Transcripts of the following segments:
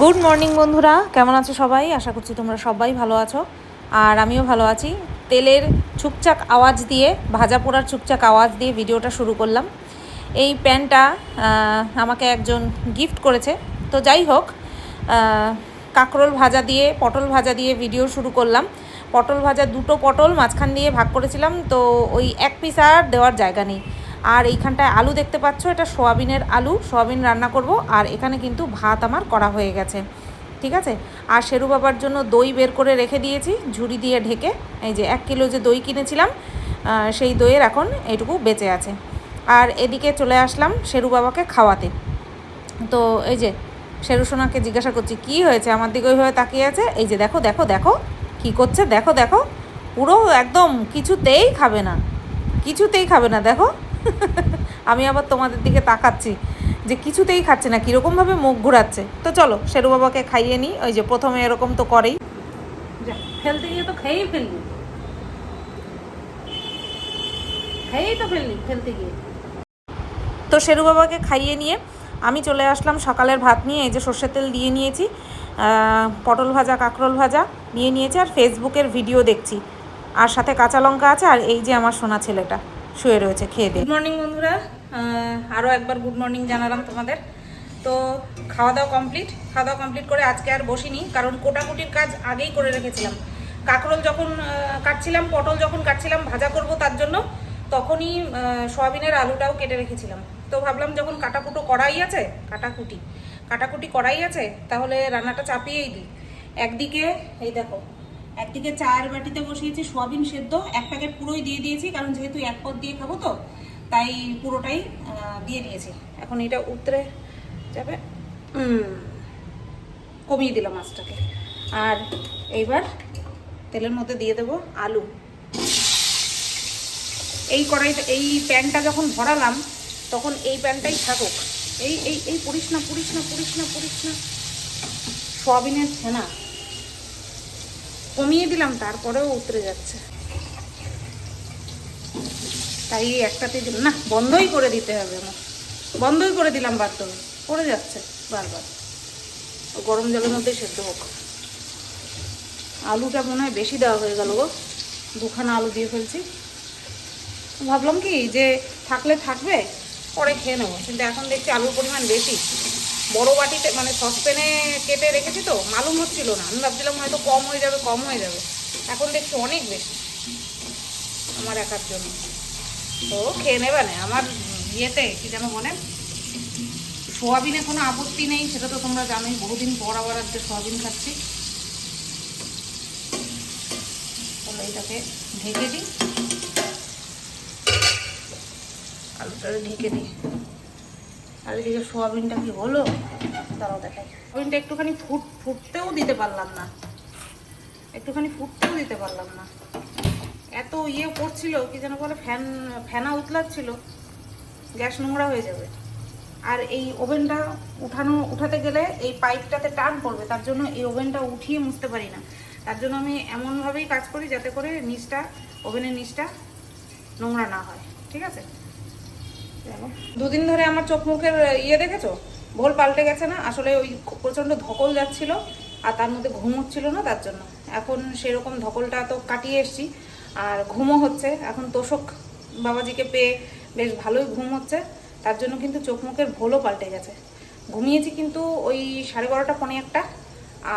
Good morning বন্ধুরা। কেমন আছো সবাই? আশা করছি তোমরা সবাই ভালো আছো। আর আমিও ভালো আছি। তেলের ছুকচাক আওয়াজ দিয়ে ভাজা পোড়ার ছুকচাক আওয়াজ দিয়ে ভিডিওটা শুরু করলাম। এই প্যান্টটা আহ, আমাকে একজন গিফট করেছে। তো যাই হোক কাঁকরোল ভাজা দিয়ে পটল ভাজা দিয়ে ভিডিও শুরু করলাম। পটল ভাজা দুটো পটল মাঝখান দিয়ে ভাগ করেছিলাম। তো ওই এক পিস আর দেওয়ার জায়গা নেই। আর এইখানটায় আলু দেখতে পাচ্ছ, এটা সোয়াবিনের আলু, সোয়াবিন রান্না করব, আর এখানে কিন্তু ভাত আমার করা হয়ে গেছে। ঠিক আছে? আর শেরু বাবার জন্য দই বের করে রেখে দিয়েছি, ঝুড়ি দিয়ে ঢেকে, এই যে এক কিলো যে দই কিনেছিলাম সেই দইয়ের এখন এইটুকু বেঁচে আছে। আর এদিকে চলে আসলাম শেরু বাবাকে খাওয়াতে। তো এই যে শেরু সোনাকে জিজ্ঞাসা করছি, কি হয়েছে? আমার দিকে ওইভাবে তাকিয়ে আছে? এই যে দেখো দেখো দেখো, কি করছে? দেখো দেখো, পুরো একদম কিছুতেই খাবে না। কিছুতেই খাবে না, দেখো। আমি আবার তোমাদের দিকে তাকাচ্ছি যে কিছুতেই খাচ্ছে না কীরকমভাবে মুখ ঘুরাচ্ছে। তো চলো শেরু বাবাকে খাইয়ে নিই ওই যে প্রথমে এরকম তো করেই। ফেলতে গিয়ে তো খেয়েই ফেললি খেয়েই তো ফেললি ফেলতে গিয়ে। তো শেরু বাবাকে খাইয়ে নিয়ে আমি চলে আসলাম সকালের ভাত নিয়ে এই যে সর্ষের তেল দিয়ে নিয়েছি পটল ভাজা কাঁকরোল ভাজা নিয়ে নিয়েছি আর ফেসবুকের ভিডিও দেখছি। আর সাথে কাঁচা লঙ্কা আছে আর এই যে আমার সোনা ছেলেটা। শুয়ে রয়েছে, খেয়ে দিয়ে। গুড মর্নিং বন্ধুরা। আরও একবার গুড মর্নিং জানালাম তোমাদের। তো খাওয়া দাওয়া কমপ্লিট খাওয়া দাওয়া কমপ্লিট করে আজকে আর বসিনি, কারণ কোটাকুটির কাজ আগেই করে রেখেছিলাম। কাঁকরোল যখন কাটছিলাম, পটল যখন কাটছিলাম, ভাজা করব তার জন্য, তখনই সয়াবিনের আলুটাও কেটে রেখেছিলাম। তো ভাবলাম যখন কাটাকুটো করাই আছে, কাটাকুটি কাটাকুটি করাই আছে, তাহলে রান্নাটা চাপিয়েই দিই। একদিকে, এই দেখো একদিকে চায়ের বাটিতে বসিয়েছি, সোয়াবিন সেদ্ধ, এক প্যাকেট পুরোই দিয়ে দিয়েছি, কারণ যেহেতু এক পদ দিয়ে খাব তো, তাই পুরোটাই দিয়ে দিয়েছি এখন এটা উতরে যাবে। কমিয়ে দিলাম মাছটাকে। আর এইবার তেলের মধ্যে দিয়ে দেবো আলু। এই কড়াইটা এই প্যানটা যখন ভরালাম, তখন এই প্যানটাই থাকুক। এই এই এই পুরিস না পুরিস না পুরিস না পুরিস না। সয়াবিনের ছেনা। কমিয়ে দিলাম, তারপরেও উতরে যাচ্ছে। তাই একটাতে দিলাম। না, বন্ধই করে দিতে হবে আমার। বন্ধই করে দিলাম তবে পড়ে যাচ্ছে বারবার। গরম জলের মধ্যেই সেদ্ধ হোক। আলুটা মনে হয় বেশি দেওয়া হয়ে গেল গো। দুখানা আলু দিয়ে ফেলছি। ভাবলাম কি, যে থাকলে থাকবে, পরে খেয়ে নেব। কিন্তু এখন দেখছি আলুর পরিমাণ বেশি। বড় বাটিতে মানে সসপ্যানে কেটে রেখেছি তো, মালুম হচ্ছিল না। আমি ভাবছিলাম হয়তো কম হয়ে যাবে, কম হয়ে যাবে। এখন দেখছি অনেক বেশি, আমার একার জন্য। তো খেয়ে নেবে না, আমার ইয়েতে কি যেন মনে সোয়াবিনে কোনো আপত্তি নেই, সেটা তো তোমরা জানোই, বহুদিন পর আবার আজকে সোয়াবিন খাচ্ছি। তাহলে এটাকে ঢেকে দিই। আলুটা ঢেকে দিই। আর এদিকে সোয়াবিনটা কি হলো? তারাও দেখাই। সোয়াবিনটা একটুখানি ফুট, ফুটতেও দিতে পারলাম না। একটুখানি ফুটতেও দিতে পারলাম না। এত ইয়ে করছিল, কি যেন বলে, ফ্যান ফ্যানা উতলাচ্ছিল, গ্যাস নোংরা হয়ে যাবে। আর এই ওভেনটা উঠানো, উঠাতে গেলে এই পাইপটাতে টান পড়বে, তার জন্য এই ওভেনটা উঠিয়ে মুছতে পারি না। তার জন্য আমি এমনভাবেই কাজ করি, যাতে করে নিচটা, ওভেনের নিচটা নোংরা না হয়। ঠিক আছে? দুদিন ধরে আমার চোখ মুখের ইয়ে দেখেছ? ভোল পাল্টে গেছে না? আসলে ওই প্রচণ্ড ধকল যাচ্ছিল আর তার মধ্যে ঘুম হচ্ছিল না, তার জন্য। এখন সেরকম ধকলটা তো কাটিয়ে এসছি। আর ঘুমও হচ্ছে। এখন তোষক বাবাজিকে পেয়ে বেশ ভালোই ঘুম হচ্ছে। তার জন্য কিন্তু চোখ মুখের ভোলও পাল্টে গেছে। ঘুমিয়েছি কিন্তু ওই সাড়ে বারোটা, পনে একটা।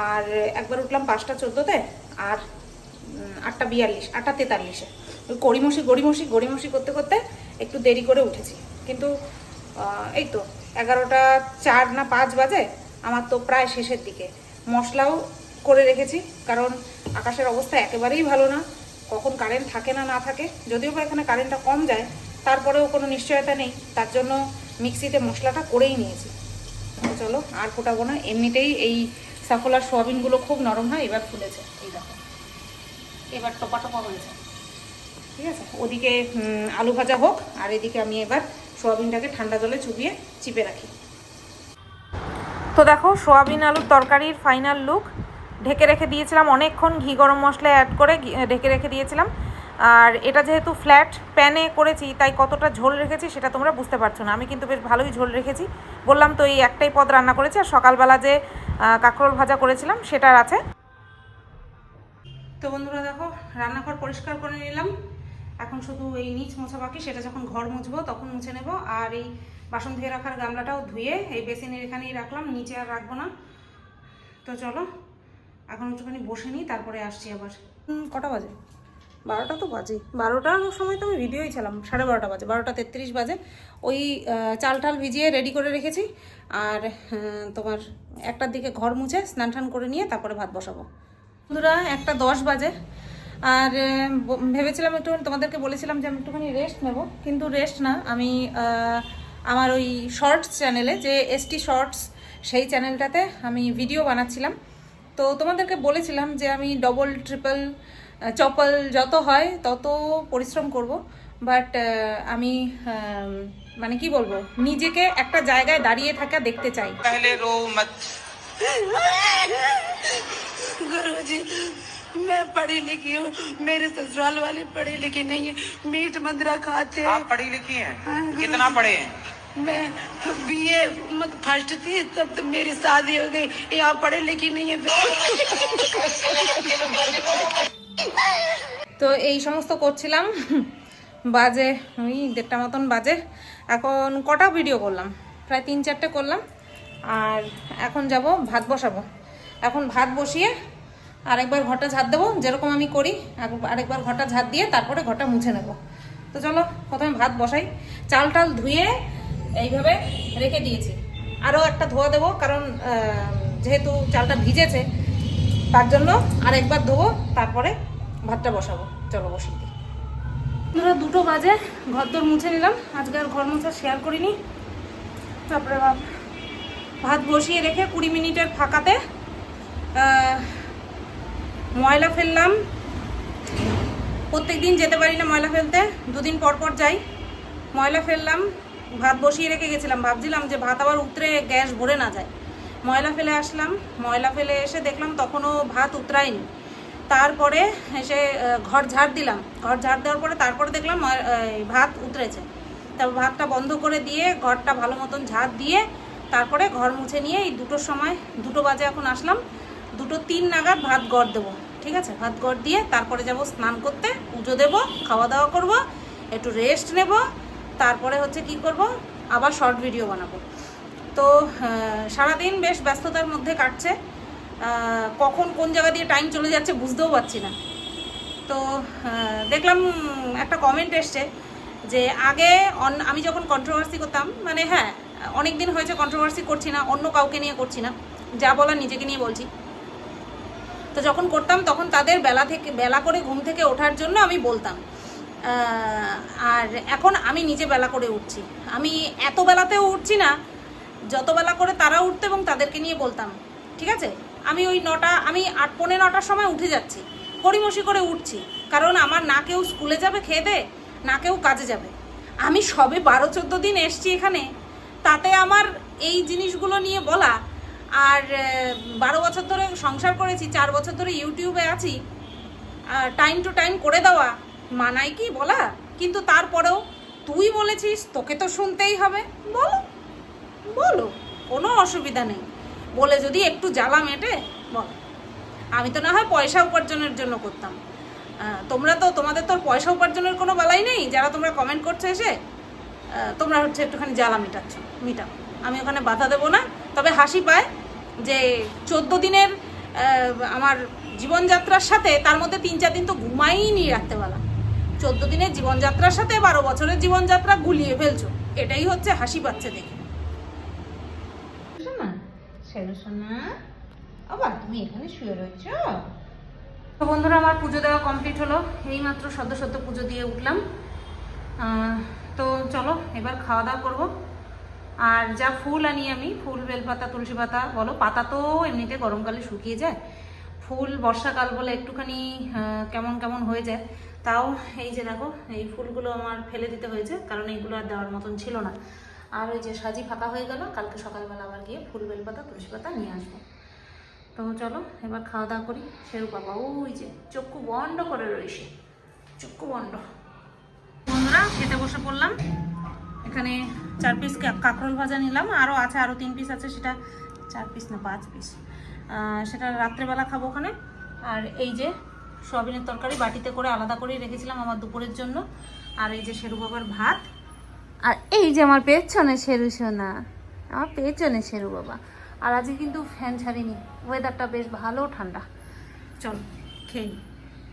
আর একবার উঠলাম পাঁচটা চোদ্দোতে আর আটটা বিয়াল্লিশ, আটটা তেতাল্লিশে। ওই গড়িমসি গড়িমসি গড়িমসি করতে করতে একটু দেরি করে উঠেছি। কিন্তু এই তো, এগারোটা চার না পাঁচ বাজে, আমার তো প্রায় শেষের দিকে। মশলাও করে রেখেছি, কারণ আকাশের অবস্থা একেবারেই ভালো না। কখন কারেন্ট থাকে না না থাকে, যদিও বা এখানে কারেন্টটা কম যায়, তারপরেও কোনো নিশ্চয়তা নেই। তার জন্য মিক্সিতে মশলাটা করেই নিয়েছি। চলো, আর ফোটাবো না। এমনিতেই এই সাফলার সোয়াবিনগুলো খুব নরম হয়, এবার ফুলেছে। এই দেখো। এবার টপা টপা হয়েছে। ঠিক আছে? ওদিকে আলু ভাজা হোক, আর এদিকে আমি এবার সোয়াবিনটাকে ঠান্ডা জলে চুবিয়ে চিপে রাখি। তো দেখো সোয়াবিন আলুর তরকারির ফাইনাল লুক ঢেকে রেখে দিয়েছিলাম অনেকক্ষণ ঘি গরম মশলা অ্যাড করে ঢেকে রেখে দিয়েছিলাম। আর এটা যেহেতু ফ্ল্যাট প্যানে করেছি তাই কতটা ঝোল রেখেছি সেটা তোমরা বুঝতে পারছ না। আমি কিন্তু বেশ ভালোই ঝোল রেখেছি। বললাম তো এই একটাই পদ রান্না করেছি আর সকালবেলা যে কাঁকরোল ভাজা করেছিলাম সেটার আছে। তো বন্ধুরা দেখো রান্নাঘর পরিষ্কার করে নিলাম। এখন শুধু এই নিচ মোছা বাকি, সেটা যখন ঘর মুছবো তখন মুছে নেব। আর এই বাসন ধুয়ে রাখার গামলাটাও ধুয়ে এই বেসিনের এখানেই রাখলাম, নিচে আর রাখব না। তো চলো, এখন একটুখানি বসে নিই, তারপরে আসছি আবার। কটা বাজে? বারোটা তো বাজে বারোটার সময় তো আমি ভিডিওই ছিলাম সাড়ে বারোটা বাজে, বারোটা তেত্রিশ বাজে। ওই চাল টাল ভিজিয়ে রেডি করে রেখেছি। আর তোমার একটার দিকে ঘর মুছে, স্নান টান করে নিয়ে তারপরে ভাত বসাবো। বন্ধুরা, একটা দশ বাজে। আর ভেবেছিলাম একটু তোমাদেরকে বলেছিলাম যে আমি একটুখানি রেস্ট নেব কিন্তু রেস্ট না আমি আমার ওই শর্টস চ্যানেলে যে এসটি শর্টস সেই চ্যানেলটাতে আমি ভিডিও বানাচ্ছিলাম। তো তোমাদেরকে বলেছিলাম যে আমি ডবল ট্রিপল চপল যত হয় তত পরিশ্রম করব। বাট আমি মানে কি বলব নিজেকে একটা জায়গায় দাঁড়িয়ে থাকা দেখতে চাই। তাহলে मैं पढ़ी लिखी हूँ मेरे ससुराल वाले पढ़े लिखे नहीं है मीट मंदरा खाते हैं आप पढ़ी लिखी हैं कितना पढ़े हैं मैं बीए फर्स्ट थी तब तो मेरी शादी हो गई यहाँ पढ़े लिखी नहीं है তো এই সমস্ত করছিলাম বাজে ওই দেড়টা মতন বাজে এখন কটা ভিডিও করলাম প্রায় তিন চারটে করলাম আর এখন যাব ভাত বসাবো এখন ভাত বসিয়ে আরেকবার ঘরটা ঝাড় দেবো, যেরকম আমি করি আরেকবার ঘরটা ঝাড় দিয়ে তারপরে ঘরটা মুছে নেব। তো চলো, প্রথমে ভাত বসাই। চাল টাল ধুয়ে এইভাবে রেখে দিয়েছি। আরও একটা ধোয়া দেবো, কারণ যেহেতু চালটা ভিজেছে, তার জন্য আর একবার ধোবো, তারপরে ভাতটা বসাবো। চলো, বসিয়ে দিই। ধরো দুটো বাজে ঘর দর মুছে নিলাম। আজকে আর ঘর মোছা শেয়ার করিনি। তারপরে ভাত বসিয়ে রেখে কুড়ি মিনিটের ফাঁকাতে ময়লা ফেললাম। প্রত্যেক দিন যেতে পারি না ময়লা ফেলতে। দুদিন পর পর যাই। ময়লা ফেললাম, ভাত বসিয়ে রেখে গেছিলাম। ভাবছিলাম যে ভাত আবার উতরে গ্যাস ভরে না যায়। ময়লা ফেলে আসলাম। ময়লা ফেলে এসে দেখলাম তখনও ভাত উতরায়নি। তারপরে এসে ঘর ঝাড় দিলাম। ঘর ঝাড় দেওয়ার পরে তারপরে দেখলাম ভাত উতরেছে। তারপর ভাতটা বন্ধ করে দিয়ে ঘরটা ভালো মতন ঝাড় দিয়ে তারপরে ঘর মুছে নিয়ে এই দুটোর সময়, দুটো বাজে এখন আসলাম। দুটো তিন নাগাদ ভাত গড় দেবো। ঠিক আছে? ভাত গড় দিয়ে তারপরে যাব স্নান করতে, পুজো দেবো খাওয়া দাওয়া করব, একটু রেস্ট নেব, তারপরে হচ্ছে কি করব? আবার শর্ট ভিডিও বানাবো। তো সারাদিন বেশ ব্যস্ততার মধ্যে কাটছে। কখন কোন জায়গা দিয়ে টাইম চলে যাচ্ছে বুঝতেও পারছি না। তো দেখলাম একটা কমেন্ট এসছে যে আগে আমি যখন কন্ট্রোভার্সি করতাম মানে হ্যাঁ অনেক দিন হয়েছে কন্ট্রোভার্সি করছি না, অন্য কাউকে নিয়ে করছি না, যা বলা নিজেকে নিয়ে বলছি। তো যখন করতাম তখন তাদের বেলা থেকে, বেলা করে ঘুম থেকে ওঠার জন্য আমি বলতাম। আর এখন আমি নিজে বেলা করে উঠছি। আমি এত বেলাতেও উঠছি না, যত বেলা করে তারা উঠতো এবং তাদেরকে নিয়ে বলতাম, ঠিক আছে? আমি ওই নটা, আমি আট, পৌনে নটার সময় উঠে যাচ্ছি কড়িমসি করে উঠছি, কারণ আমার না কেউ স্কুলে যাবে খেয়ে না কেউ কাজে যাবে। আমি সবে বারো, চোদ্দ দিন এসছি এখানে, তাতে আমার এই জিনিসগুলো নিয়ে বলা আর বারো বছর ধরে সংসার করেছি, চার বছর ধরে ইউটিউবে আছি। টাইম টু টাইম করে দেওয়া মানায় কি বলা? কিন্তু তারপরেও তুই বলেছিস, তোকে তো শুনতেই হবে। বলো বলো, কোনো অসুবিধা নেই। বলে যদি একটু জ্বালা মেটে, বলো। আমি তো না হয় পয়সা উপার্জনের জন্য করতাম। তোমরা তো, তোমাদের তো পয়সা উপার্জনের কোনো বালাই নেই। যারা তোমরা কমেন্ট করছ এসে তোমরা হচ্ছে একটুখানি জ্বালা মেটাচ্ছ, মেটাও। আমি ওখানে বাধা দেবো না, তবে হাসি পায়। যে চোদ্দ দিনের আমার জীবনযাত্রার সাথে তার মধ্যে তিন চার দিন তো ঘুমাইই নি রাত্রেবেলা। চোদ্দ দিনের জীবনযাত্রার সাথে বারো বছরের জীবনযাত্রা গুলিয়ে ফেলছো। এটাই হচ্ছে হাসি পাচ্ছে দেখে। আবার তুমি এখানে শুয়ে রয়েছ? বন্ধুরা, আমার পুজো দেওয়া কমপ্লিট হলো। এইমাত্র সদ্য সদ্য পুজো দিয়ে উঠলাম। তো চলো, এবার খাওয়া দাওয়া করব। আর যা ফুল আনি আমি, ফুল, বেলপাতা, তুলসী পাতা, বলো, পাতা তো এমনিতে গরমকালে শুকিয়ে যায়। ফুল বর্ষাকাল বলে একটুখানি কেমন কেমন হয়ে যায়। তাও এই যে দেখো, এই ফুলগুলো আমার ফেলে দিতে হয়েছে, কারণ এইগুলো আর দেওয়ার মতন ছিল না। আর ওই যে সাজি ফাঁকা হয়ে গেল, কালকে সকালবেলা আবার গিয়ে ফুল, বেলপাতা, তুলসী পাতা নিয়ে আসব। তো চলো, এবার খাওয়া দাওয়া করি। সেরু বাবা, ওই যে চক্ষু বন্ধ করে রয়েছে। চক্ষু বন্ধ। বন্ধুরা, খেতে বসে পড়লাম। এখানে চার পিস কাঁকরোল ভাজা নিলাম। আরও আছে আরও তিন পিস আছে, সেটা চার পিস না, পাঁচ পিস সেটা রাত্রেবেলা খাব ওখানে। আর এই যে সয়াবিনের তরকারি, বাটিতে করে আলাদা করেই রেখেছিলাম আমার দুপুরের জন্য। আর এই যে শেরু বাবার ভাত। আর এই যে আমার পেছনে শেরু সোনা। আমার পেছনে শেরু বাবা। আর আজকে কিন্তু ফ্যান ছাড়িনি। ওয়েদারটা বেশ ভালো, ঠান্ডা। চল, খেয়ে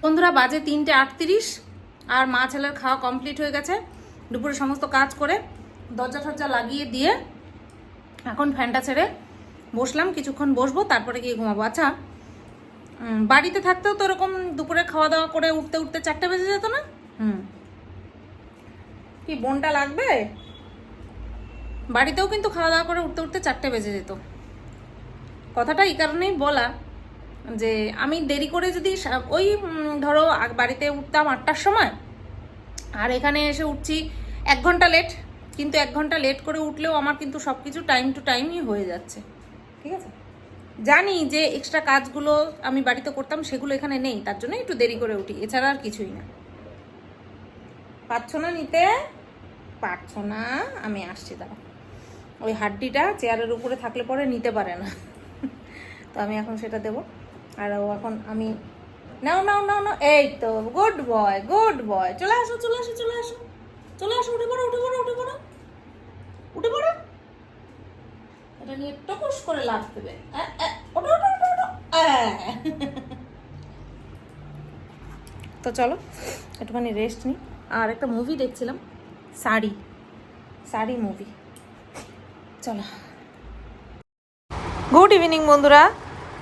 বন্ধুরা, বাজে তিনটে আটত্রিশ। আর মা ছেলের খাওয়া কমপ্লিট হয়ে গেছে। দুপুরে সমস্ত কাজ করে দরজা টরজা লাগিয়ে দিয়ে এখন ফ্যানটা ছেড়ে বসলাম, কিছুক্ষণ বসবো, তারপরে গিয়ে ঘুমাবো। আচ্ছা বাড়িতে থাকতেও তো এরকম দুপুরে খাওয়া দাওয়া করে উঠতে উঠতে চারটে বেজে যেত না? হুম। কি বোনটা লাগবে? বাড়িতেও কিন্তু খাওয়া দাওয়া করে উঠতে উঠতে চারটে বেজে যেত। কথাটা এই কারণেই বলা যে আমি দেরি করে যদি ওই ধরো বাড়িতে উঠতাম আটটার সময়, আর এখানে এসে উঠছি এক ঘণ্টা লেট কিন্তু এক ঘণ্টা লেট করে উঠলেও আমার কিন্তু সব কিছু টাইম টু টাইমই হয়ে যাচ্ছে। ঠিক আছে? জানি যে এক্সট্রা কাজগুলো আমি বাড়িতে করতাম, সেগুলো এখানে নেই, তার জন্য একটু দেরি করে উঠি, এছাড়া আর কিছুই না। পারছ না নিতে? পারছ না, আমি আসছি দাঁড়া ওই হাড্ডিটা চেয়ারের উপরে থাকলে পরে নিতে পারে না। তো আমি এখন সেটা দেব। আর ও এখন আমি, নাও নাও নাও নাও, এই তো গুড বয় গুড বয় চলে আসো চলে আসো চলে আসো। চলে আসো, উঠে পড়ো উঠে পড়ো উঠে পড়ো। উঠে পড়ো। এটা নিয়ে টকুস করে দেবে। তো চলো, একটুখানি রেস্ট নিই। আর একটা মুভি দেখছিলাম, শাড়ি। শাড়ি মুভি চলো। গুড ইভিনিং বন্ধুরা।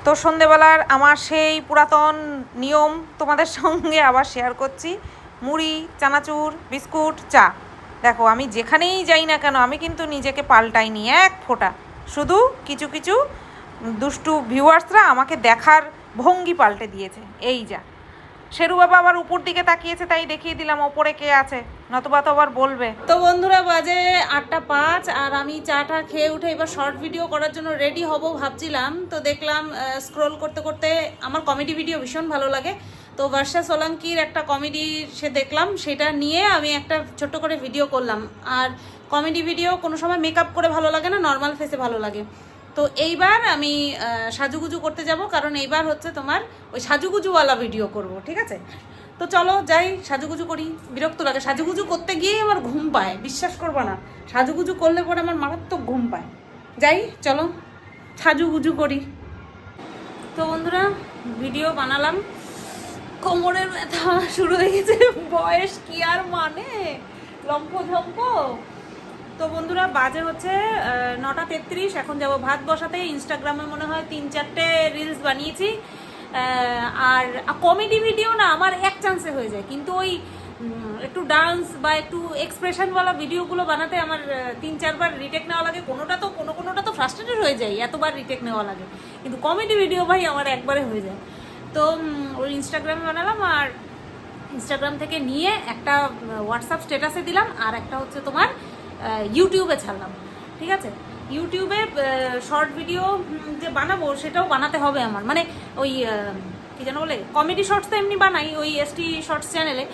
তো সন্ধেবেলার আমার সেই পুরাতন নিয়ম তোমাদের সঙ্গে আবার শেয়ার করছি। মুড়ি, চানাচুর, বিস্কুট, চা। দেখো, আমি যেখানেই যাই না কেন, আমি কিন্তু নিজেকে পাল্টাইনি এক ফোঁটা। শুধু কিছু কিছু দুষ্টু ভিউয়ার্সরা আমাকে দেখার ভঙ্গি পাল্টে দিয়েছে। এই যা। শেরু বাবা আবার উপর দিকে তাকিয়েছে, তাই দেখিয়ে দিলাম, ওপরে কে আছে? নতুবা তো আবার বলবে। তো বন্ধুরা, বাজে আটটা পাঁচ, আর আমি চাটা খেয়ে উঠে এবার শর্ট ভিডিও করার জন্য রেডি হব ভাবছিলাম। তো দেখলাম স্ক্রোল করতে করতে আমার কমেডি ভিডিও ভীষণ ভালো লাগে। তো বর্ষা সোলাঙ্কির একটা কমেডি সে দেখলাম, সেটা নিয়ে আমি একটা ছোট্ট করে ভিডিও করলাম। আর কমেডি ভিডিও কোনো সময় মেকআপ করে ভালো লাগে না নর্মাল ফেসে ভালো লাগে। তো এইবার আমি সাজুগুজু করতে যাব, কারণ এইবার হচ্ছে তোমার ওই সাজুগুজুওয়ালা ভিডিও করব, ঠিক আছে? তো চলো যাই, সাজুগুজু করি, বিরক্ত লাগে। সাজুগুজু করতে গিয়েই আমার ঘুম পায়, বিশ্বাস করব না। সাজুগুজু করলে পরে আমার মারাত্মক ঘুম পায়। যাই, চলো, সাজুগুজু করি। তো বন্ধুরা ভিডিও বানালাম। কোমরের ব্যথা শুরু হয়ে গেছে। বয়স কি আর মানে? লম্প ঝম্প তো বন্ধুরা, বাজে হচ্ছে নটা তেত্রিশ। এখন যাব ভাত বসাতে। ইনস্টাগ্রামে মনে হয় তিন চারটে রিলস বানিয়েছি। আর কমেডি ভিডিও না আমার এক চান্সে হয়ে যায়। কিন্তু ওই একটু ডান্স বা একটু এক্সপ্রেশনওয়ালা ভিডিওগুলো বানাতে আমার তিন চারবার রিটেক নেওয়া লাগে। কোনোটা তো, কোনো কোনোটা তো ফ্রাস্ট্রেটেড হয়ে যায়, এতবার রিটেক নেওয়া লাগে। কিন্তু কমেডি ভিডিও ভাই আমার একবারে হয়ে যায়। তো ওই ইনস্টাগ্রামে বানালাম আর ইনস্টাগ্রাম থেকে নিয়ে একটা হোয়াটসঅ্যাপ স্ট্যাটাসে দিলাম আর একটা হচ্ছে তোমার ইউটিউবে ছাড়লাম। ঠিক আছে? ইউটিউবে শর্ট ভিডিও যে বানাবো সেটাও বানাতে হবে আমার। মানে ওই কি যেন বলে কমেডি শর্টস তো এমনি বানাই ওই এসটি শর্টস চ্যানেলে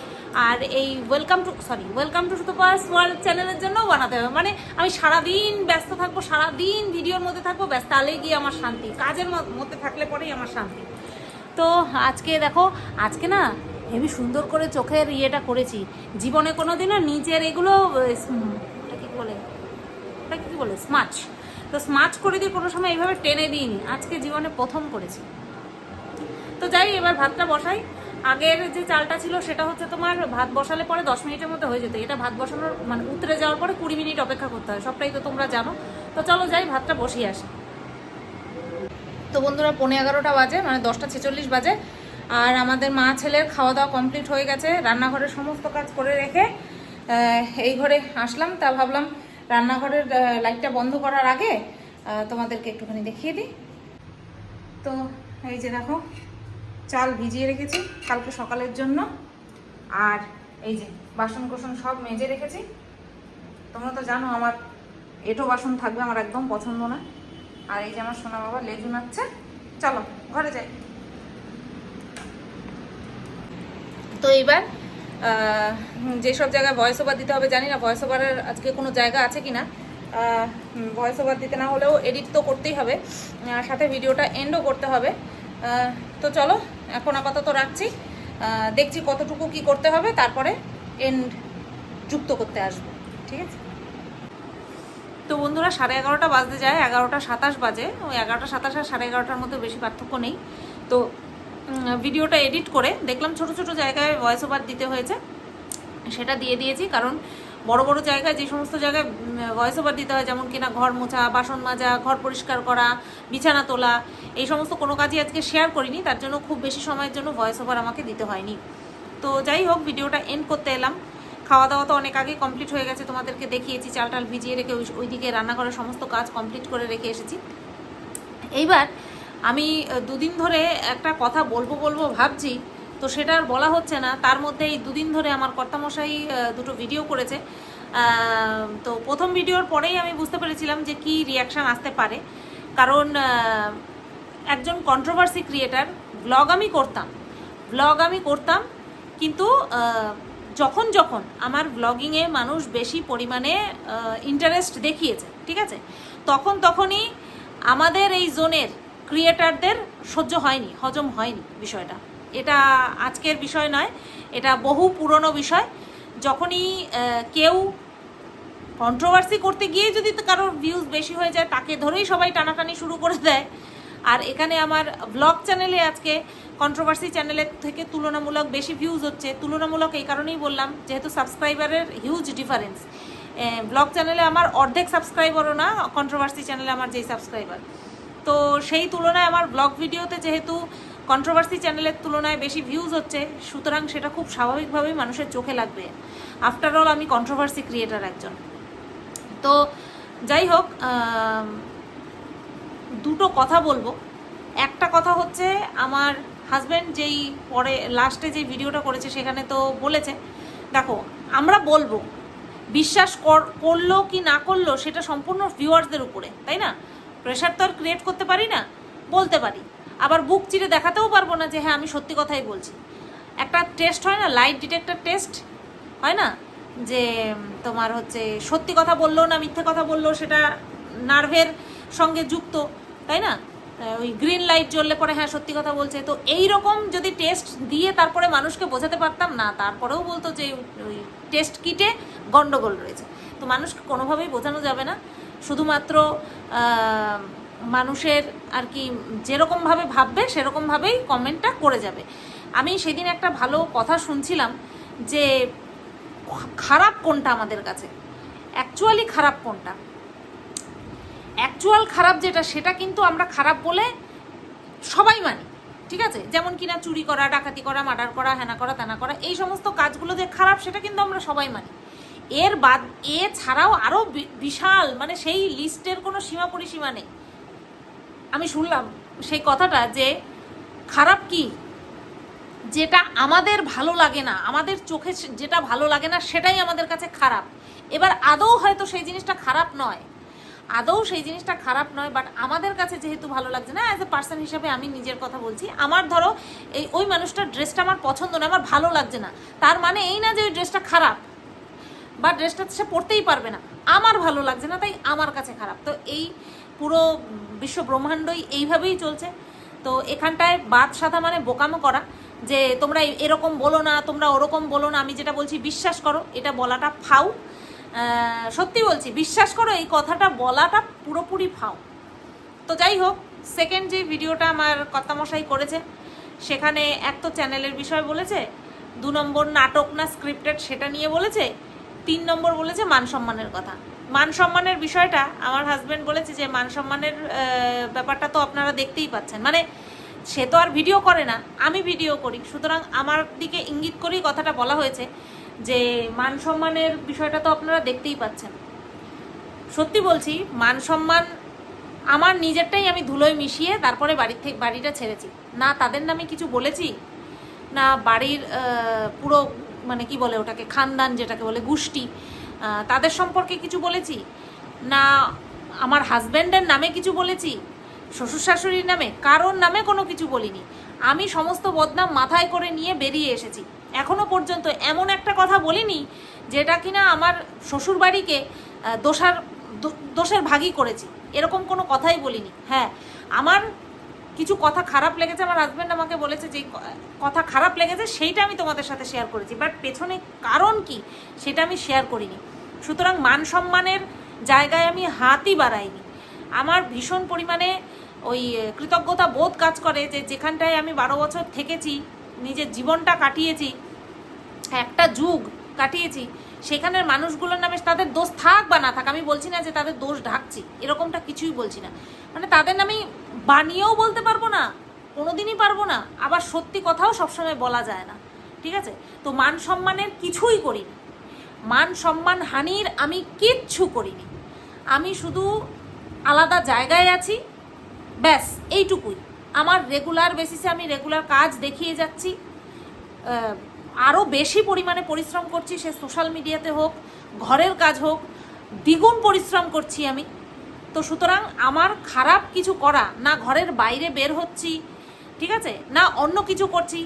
আর এই welcome to sorry welcome to super world চ্যানেলের জন্যও বানাতে হবে। মানে আমি সারাদিন ব্যস্ত থাকব, সারাদিন ভিডিওর মধ্যে থাকব ব্যস্ত তাহলে গিয়ে আমার শান্তি। কাজের মধ্যে থাকলে পরেই আমার শান্তি। তো আজকে দেখো, আজকে না হেবি সুন্দর করে চোখের ইয়েটা করেছি। জীবনে কোনো দিনও নিজের এগুলো কি বলে? ওটা কি বলে? স্মাচ তো স্মাচ করে দিয়ে কোনো সময় এইভাবে টেনে দিইনি। আজকে জীবনে প্রথম করেছি। তো যাই, এবার ভাতটা বসাই। আগের যে চালটা ছিল সেটা হচ্ছে তোমার ভাত বসালে পরে দশ মিনিটের মধ্যে হয়ে যেত। এটা ভাত বসানোর মানে উতরে যাওয়ার পরে কুড়ি মিনিট অপেক্ষা করতে হয়। সবটাই তো তোমরা জানো। তো চলো যাই, ভাতটা বসিয়ে আসি। তো বন্ধুরা পৌনে এগারোটা বাজে মানে দশটা ছেচল্লিশ বাজে। আর আমাদের মা ছেলের খাওয়া দাওয়া কমপ্লিট হয়ে গেছে। রান্নাঘরের সমস্ত কাজ করে রেখে এই ঘরে আসলাম। তা ভাবলাম রান্নাঘরের লাইটটা বন্ধ করার আগে তোমাদেরকে একটুখানি দেখিয়ে দিই। তো এই যে দেখো, চাল ভিজিয়ে রেখেছি কালকে সকালের জন্য। আর এই যে বাসন কোসন সব মেজে রেখেছি। তোমরা তো জানো আমার এটো বাসন থাকবে, আমার একদম পছন্দ না। আর এই যে আমার সোনা বাবা লেজু নাচ্ছে, চলো, ঘরে যাই। তো এইবার যেসব জায়গায় ভয়েস ওভার দিতে হবে, জানি না ভয়েস ওভারের আজকে কোনো জায়গা আছে কি না ভয়েস ওভার দিতে না হলেও এডিট তো করতেই হবে। সাথে ভিডিওটা এন্ডও করতে হবে। তো চলো, এখন আপাতত রাখছি। দেখছি কতটুকু কি করতে হবে, তারপরে এন্ড যুক্ত করতে আসব। ঠিক আছে? তো বন্ধুরা সাড়ে এগারোটা বাজতে যায়, এগারোটা সাতাশ বাজে। ওই এগারোটা সাতাশ আর সাড়ে এগারোটার মধ্যে বেশি পার্থক্য নেই। তো ভিডিওটা এডিট করে দেখলাম ছোট ছোট জায়গায় ভয়েস ওভার দিতে হয়েছে। সেটা দিয়ে দিয়েছি কারণ বড় বড় জায়গায় যে সমস্ত জায়গায় ভয়েস ওভার দিতে হয়, যেমন কিনা ঘর মোছা, বাসন মাজা, ঘর পরিষ্কার করা, বিছানা তোলা, এই সমস্ত কোনো কাজই আজকে শেয়ার করিনি। তার জন্য খুব বেশি সময়ের জন্য ভয়েস ওভার আমাকে দিতে হয়নি। তো যাই হোক, ভিডিওটা এন্ড করতে এলাম। খাওয়া দাওয়া তো অনেক আগে কমপ্লিট হয়ে গেছে, তোমাদেরকে দেখিয়েছি চাল টাল ভিজিয়ে রেখে ওই- ওইদিকে রান্নাঘরের সমস্ত কাজ কমপ্লিট করে রেখে এসেছি। এইবার আমি দুদিন ধরে একটা কথা বলব বলব ভাবছি, তো সেটা আর বলা হচ্ছে না, তার মধ্যে এই দুদিন ধরে আমার কর্তামশাই দুটো ভিডিও করেছে। তো প্রথম ভিডিওর পরেই আমি বুঝতে পেরেছিলাম যে কি রিয়াকশান আসতে পারে। কারণ একজন কন্ট্রোভার্সি ক্রিয়েটার ব্লগ আমি করতাম ব্লগ আমি করতাম, কিন্তু যখন যখন আমার ব্লগিংয়ে মানুষ বেশি পরিমাণে ইন্টারেস্ট দেখিয়েছে, ঠিক আছে? তখন তখনই আমাদের এই জোনের ক্রিয়েটারদের সহ্য হয়নি, হজম হয়নি বিষয়টা। এটা আজকের বিষয় নয়, এটা বহু পুরনো বিষয়। যখনই কেউ কন্ট্রোভার্সি করতে গিয়ে যদি কারোর ভিউজ বেশি হয়ে যায়, তাকে ধরেই সবাই টানাটানি শুরু করে দেয়। আর এখানে আমার ব্লগ চ্যানেলে আজকে কন্ট্রোভার্সি চ্যানেলের থেকে তুলনামূলক বেশি ভিউজ হচ্ছে। তুলনামূলক এই কারণেই বললাম, যেহেতু সাবস্ক্রাইবারের হিউজ ডিফারেন্স ব্লগ চ্যানেলে আমার অর্ধেক সাবস্ক্রাইবারও না কন্ট্রোভার্সি চ্যানেলে আমার যেই সাবস্ক্রাইবার তো সেই তুলনায় আমার ব্লগ ভিডিওতে যেহেতু কন্ট্রোভার্সি চ্যানেলের তুলনায় বেশি ভিউজ হচ্ছে, সুতরাং সেটা খুব স্বাভাবিকভাবেই মানুষের চোখে লাগবে। আফটার অল আমি কন্ট্রোভার্সি ক্রিয়েটার একজন। তো যাই হোক দুটো কথা বলব। একটা কথা হচ্ছে, আমার হাজব্যান্ড যেই পরে লাস্টে যে ভিডিওটা করেছে, সেখানে তো বলেছে। দেখো, আমরা বলব, বিশ্বাস কর- করল কি না করল, সেটা সম্পূর্ণ ভিউয়ার্সদের উপরে, তাই না? প্রেশার তো আর ক্রিয়েট করতে পারি না, বলতে পারি। আবার বুক চিরে দেখাতেও পারব না যে হ্যাঁ আমি সত্যি কথাই বলছি। একটা টেস্ট হয় না লাইট ডিটেক্টর টেস্ট হয় না? যে, তোমার হচ্ছে সত্যি কথা বলল না মিথ্যে কথা বলল, সেটা নার্ভের সঙ্গে যুক্ত। তাই না? ওই গ্রিন লাইট জ্বললে পরে হ্যাঁ সত্যি কথা বলছে। তো এই রকম যদি টেস্ট দিয়ে তারপরে মানুষকে বোঝাতে পারতাম, না, তারপরেও বলতো যে ওই টেস্ট কিটে গন্ডগোল রয়েছে। তো মানুষকে কোনোভাবেই বোঝানো যাবে না। শুধুমাত্র মানুষের আর কি যেরকমভাবে ভাববে, সেরকমভাবেই কমেন্টটা করে যাবে। আমি সেদিন একটা ভালো কথা শুনছিলাম যে খারাপ কোনটা আমাদের কাছে। অ্যাকচুয়ালি খারাপ কোনটা অ্যাকচুয়াল খারাপ যেটা, সেটা কিন্তু আমরা খারাপ বলে সবাই মানি, ঠিক আছে? যেমন কিনা চুরি করা, ডাকাতি করা মার্ডার করা হ্যানা করা ত্যানা করা, এই সমস্ত কাজগুলো যে খারাপ, সেটা কিন্তু আমরা সবাই মানি। এর বাদ, এ ছাড়াও আরও বিশাল মানে সেই লিস্টের কোনো সীমা পরিসীমা নেই। আমি শুনলাম সেই কথাটা যে খারাপ কি? যেটা আমাদের ভালো লাগে না, আমাদের চোখে যেটা ভালো লাগে না, সেটাই আমাদের কাছে খারাপ। এবার আদৌ হয়তো সেই জিনিসটা খারাপ নয়। আদৌ সেই জিনিসটা খারাপ নয় বাট আমাদের কাছে যেহেতু ভালো লাগছে না অ্যাজ এ পার্সন হিসাবে আমি নিজের কথা বলছি, আমার ধরো এই, ওই মানুষটার ড্রেসটা আমার পছন্দ না আমার ভালো লাগছে না। তার মানে এই না যে ওই ড্রেসটা খারাপ, বা ড্রেসটা সে পরতেই পারবে না, আমার ভালো লাগছে না, তাই আমার কাছে খারাপ। তো এই পুরো বিশ্ব ব্রহ্মাণ্ডই এইভাবেই চলছে। তো এখানটায় বাদ সাধা মানে বোকামো করা, যে তোমরা এরকম বলো না, তোমরা ওরকম বলো না, আমি যেটা বলছি বিশ্বাস করো, এটা বলাটা ফাউ। সত্যি বলছি, বিশ্বাস করো, এই কথাটা বলাটা পুরোপুরি ফাও তো যাই হোক সেকেন্ড যে ভিডিওটা আমার কর্তামশাই করেছে, সেখানে এক তো চ্যানেলের বিষয় বলেছে, দু নম্বর নাটক না স্ক্রিপ্টেড সেটা নিয়ে বলেছে, তিন নম্বর বলেছে মান সম্মানের কথা। মান সম্মানের বিষয়টা আমার হাজব্যান্ড বলেছে যে, মান সম্মানের ব্যাপারটা তো আপনারা দেখতেই পাচ্ছেন। মানে সে তো আর ভিডিও করে না, আমি ভিডিও করি। সুতরাং আমার দিকে ইঙ্গিত করেই কথাটা বলা হয়েছে। যে মান সম্মানের বিষয়টা তো আপনারা দেখতেই পাচ্ছেন। সত্যি বলছি, মান সম্মান আমার নিজেরটাই আমি ধুলোয় মিশিয়ে তারপরে বাড়ির থেকে, বাড়িটা ছেড়েছি। না তাদের নামে কিছু বলেছি, না বাড়ির পুরো মানে কি বলে ওটাকে, খানদান যেটাকে বলে, গোষ্ঠী তাদের সম্পর্কে কিছু বলেছি? না আমার হাজব্যান্ডের নামে কিছু বলেছি? শ্বশুর শাশুড়ির নামে? কারোর নামে কোনো কিছু বলিনি। আমি সমস্ত বদনাম মাথায় করে নিয়ে বেরিয়ে এসেছি। এখনও পর্যন্ত এমন একটা কথা বলিনি যেটা কিনা আমার শ্বশুরবাড়িকে দোষার দোষের ভাগই করেছি। এরকম কোনো কথাই বলিনি। হ্যাঁ আমার কিছু কথা খারাপ লেগেছে, আমার হাজব্যান্ড আমাকে বলেছে যে কথা খারাপ লেগেছে সেইটা আমি তোমাদের সাথে শেয়ার করেছি। বাট পেছনে কারণ কি সেটা আমি শেয়ার করিনি। সুতরাং মান সম্মানের জায়গায় আমি হাতই বাড়াইনি। আমার ভীষণ পরিমাণে ওই কৃতজ্ঞতা বোধ কাজ করে যে, যেখানটায় আমি বারো বছর থেকেছি, নিজের জীবনটা কাটিয়েছি একটা যুগ কাটিয়েছি, সেখানের মানুষগুলোর নামে তাদের দোষ থাক বা না থাক, আমি বলছি না যে তাদের দোষ ঢাকছি, এরকমটা কিছুই বলছি না। মানে তাদের নামে বানিয়েও বলতে পারব না, কোনোদিনই পারব না, আবার সত্যি কথাও সবসময় বলা যায় না, ঠিক আছে? তো মান সম্মানের কিছুই করিনি। মান সম্মান হানির আমি কিচ্ছু করিনি। আমি শুধু আলাদা জায়গায় আছি, ব্যাস, এইটুকুই। আমার রেগুলার বেসিসে আমি রেগুলার কাজ দেখিয়ে যাচ্ছি আরও বেশি পরিমাণে পরিশ্রম করছি, সে সোশ্যাল মিডিয়াতে হোক, ঘরের কাজ হোক, দ্বিগুণ পরিশ্রম করছি আমি। তো সুতরাং আমার খারাপ কিছু করা, না ঘরের বাইরে বের হচ্ছি, ঠিক আছে? না অন্য কিছু করছি।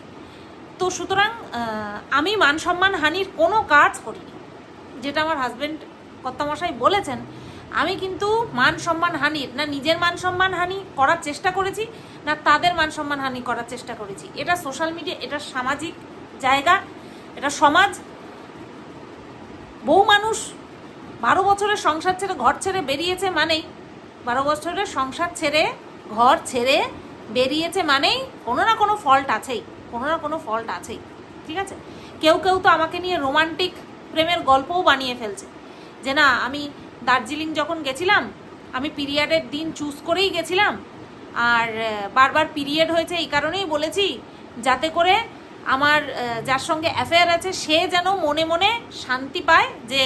তো সুতরাং আমি মান সম্মান হানির কোনো কাজ করিনি। যেটা আমার হাজব্যান্ড কর্তামশাই বলেছেন, আমি কিন্তু মান সম্মান হানির, না নিজের মান সম্মান হানি করার চেষ্টা করেছি, না তাদের মান সম্মান হানি করার চেষ্টা করেছি। এটা সোশ্যাল মিডিয়া এটা সামাজিক জায়গা, এটা সমাজ। বহু মানুষ বারো বছরের সংসার ছেড়ে ঘর ছেড়ে বেরিয়েছে মানেই, বারো বছরের সংসার ছেড়ে, ঘর ছেড়ে বেরিয়েছে মানেই কোনো না কোনো ফল্ট আছেই, কোনো না কোনো ফল্ট আছেই, ঠিক আছে? কেউ কেউ তো আমাকে নিয়ে রোমান্টিক প্রেমের গল্পও বানিয়ে ফেলছে, যে না, আমি দার্জিলিং যখন গেছিলাম, আমি পিরিয়ডের দিন চুজ করেই গেছিলাম, আর বারবার পিরিয়ড হয়েছে এই কারণেই বলেছি, যাতে করে আমার যার সঙ্গে অ্যাফেয়ার আছে, সে যেন মনে মনে শান্তি পায় যে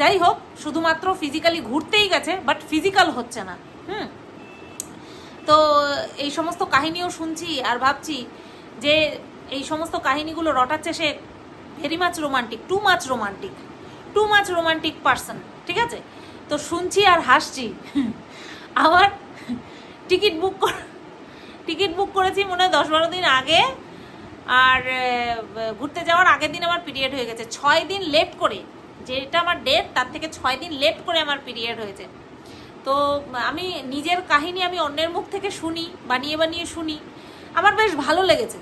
যাই হোক, শুধুমাত্র ফিজিক্যালি ঘুরতেই গেছে বাট ফিজিক্যাল হচ্ছে না। হুম। তো এই সমস্ত কাহিনীও শুনছি আর ভাবছি যে এই সমস্ত কাহিনীগুলো রটাচ্ছে সে very much romantic too much romantic too much romantic person ঠিক আছে? তো শুনছি আর হাসছি। আবার টিকিট বুক টিকিট বুক করেছি মনে হয় দশ বারো দিন আগে। আর ঘুরতে যাওয়ার আগের দিন আমার পিরিয়ড হয়ে গেছে। ছয় দিন লেট করে, যেটা আমার ডেট তার থেকে ছয় দিন লেট করে আমার পিরিয়ড হয়েছে। তো, আমি নিজের কাহিনী আমি অন্যের মুখ থেকে শুনি, বানিয়ে বানিয়ে শুনি। আমার বেশ ভালো লেগেছে।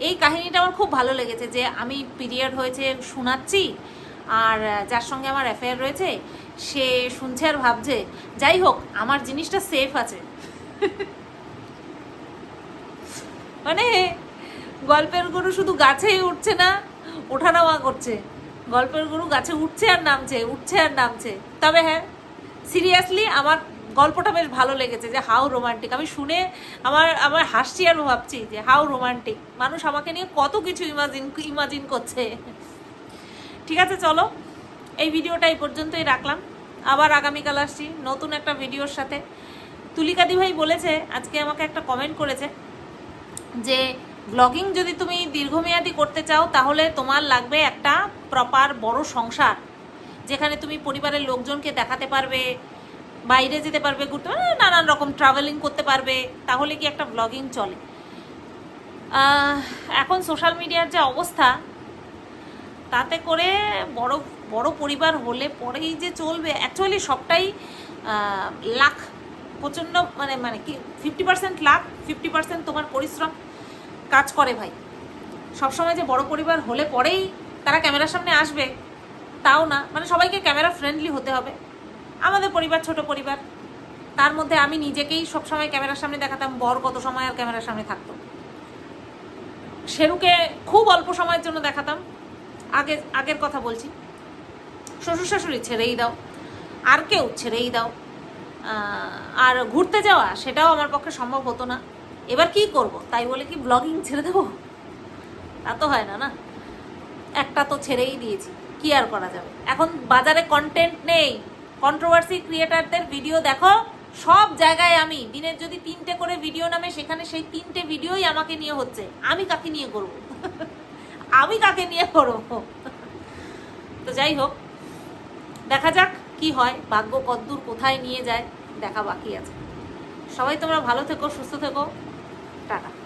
এই কাহিনীটা আমার খুব ভালো লেগেছে যে, আমি পিরিয়ড হয়েছে শোনাচ্ছি, আর, যার সঙ্গে আমার অ্যাফেয়ার রয়েছে, সে শুনছে আর ভাবছে, যাই হোক, আমার জিনিসটা সেফ আছে। মানে গল্পের গরু শুধু গাছেই উঠছে না, ওঠানামা করছে। গল্পের গরু গাছে উঠছে আর নামছে, উঠছে আর নামছে। তবে হ্যাঁ সিরিয়াসলি আমার গল্পটা বেশ ভালো লেগেছে যে হাউ রোমান্টিক আমি শুনে আমার আমার হাসছি আর ভাবছি যে হাউ রোমান্টিক মানুষ আমাকে নিয়ে কত কিছু ইমাজিন ইমাজিন করছে। ঠিক আছে, চলো। এই ভিডিওটা এই পর্যন্তই রাখলাম। আবার আগামীকাল আসছি নতুন একটা ভিডিওর সাথে। তুলিকাদি ভাই বলেছে, আজকে আমাকে একটা কমেন্ট করেছে যে ব্লগিং যদি তুমি দীর্ঘমেয়াদী করতে চাও, তাহলে তোমার লাগবে একটা প্রপার বড় সংসার, যেখানে তুমি পরিবারের লোকজনকে দেখাতে পারবে, বাইরে যেতে পারবে, ঘুরতে পারবে, নানান রকম ট্রাভেলিং করতে পারবে, তাহলে কি একটা ব্লগিং চলে। এখন সোশ্যাল মিডিয়ার যে অবস্থা, তাতে করে বড় বড় পরিবার হলে পরেই যে চলবে অ্যাকচুয়ালি সবটাই লাখ, প্রচণ্ড মানে মানে কি fifty percent luck fifty percent তোমার পরিশ্রম। কাজ করে ভাই। সবসময় যে বড় পরিবার হলে পরেই তারা ক্যামেরার সামনে আসবে, তাও না। মানে সবাইকে ক্যামেরা ফ্রেন্ডলি হতে হবে। আমাদের পরিবার ছোট পরিবার। তার মধ্যে আমি নিজেকেই সবসময় ক্যামেরার সামনে দেখাতাম। বর কত সময় আর ক্যামেরার সামনে থাকতো। শেরুকে খুব অল্প সময়ের জন্য দেখাতাম। আগে, আগের কথা বলছি। শ্বশুর শাশুড়ি ছেড়েই দাও। আর কেউ ছেড়েই দাও। আর ঘুরতে যাওয়া, সেটাও আমার পক্ষে সম্ভব হতো না। এবার কি করব? তাই বলে কি ব্লগিং ছেড়ে দেবো? তা তো হয় না না? একটা তো ছেড়েই দিয়েছি, কি আর করা যাবে? এখন বাজারে কন্টেন্ট নেই কন্ট্রোভার্সি ক্রিয়েটারদের ভিডিও দেখো, সব জায়গায় আমি, দিনের যদি তিনটে করে ভিডিও নামে, সেখানে সেই তিনটে ভিডিওই আমাকে নিয়ে হচ্ছে। আমি কাকে নিয়ে করব? আমি কাকে নিয়ে করব? তো যাই হোক, দেখা যাক কি হয়, ভাগ্য কদ্দূর কোথায় নিয়ে যায়, দেখা বাকি আছে। সবাই তোমরা ভালো থেকো, সুস্থ থেকো। Tak.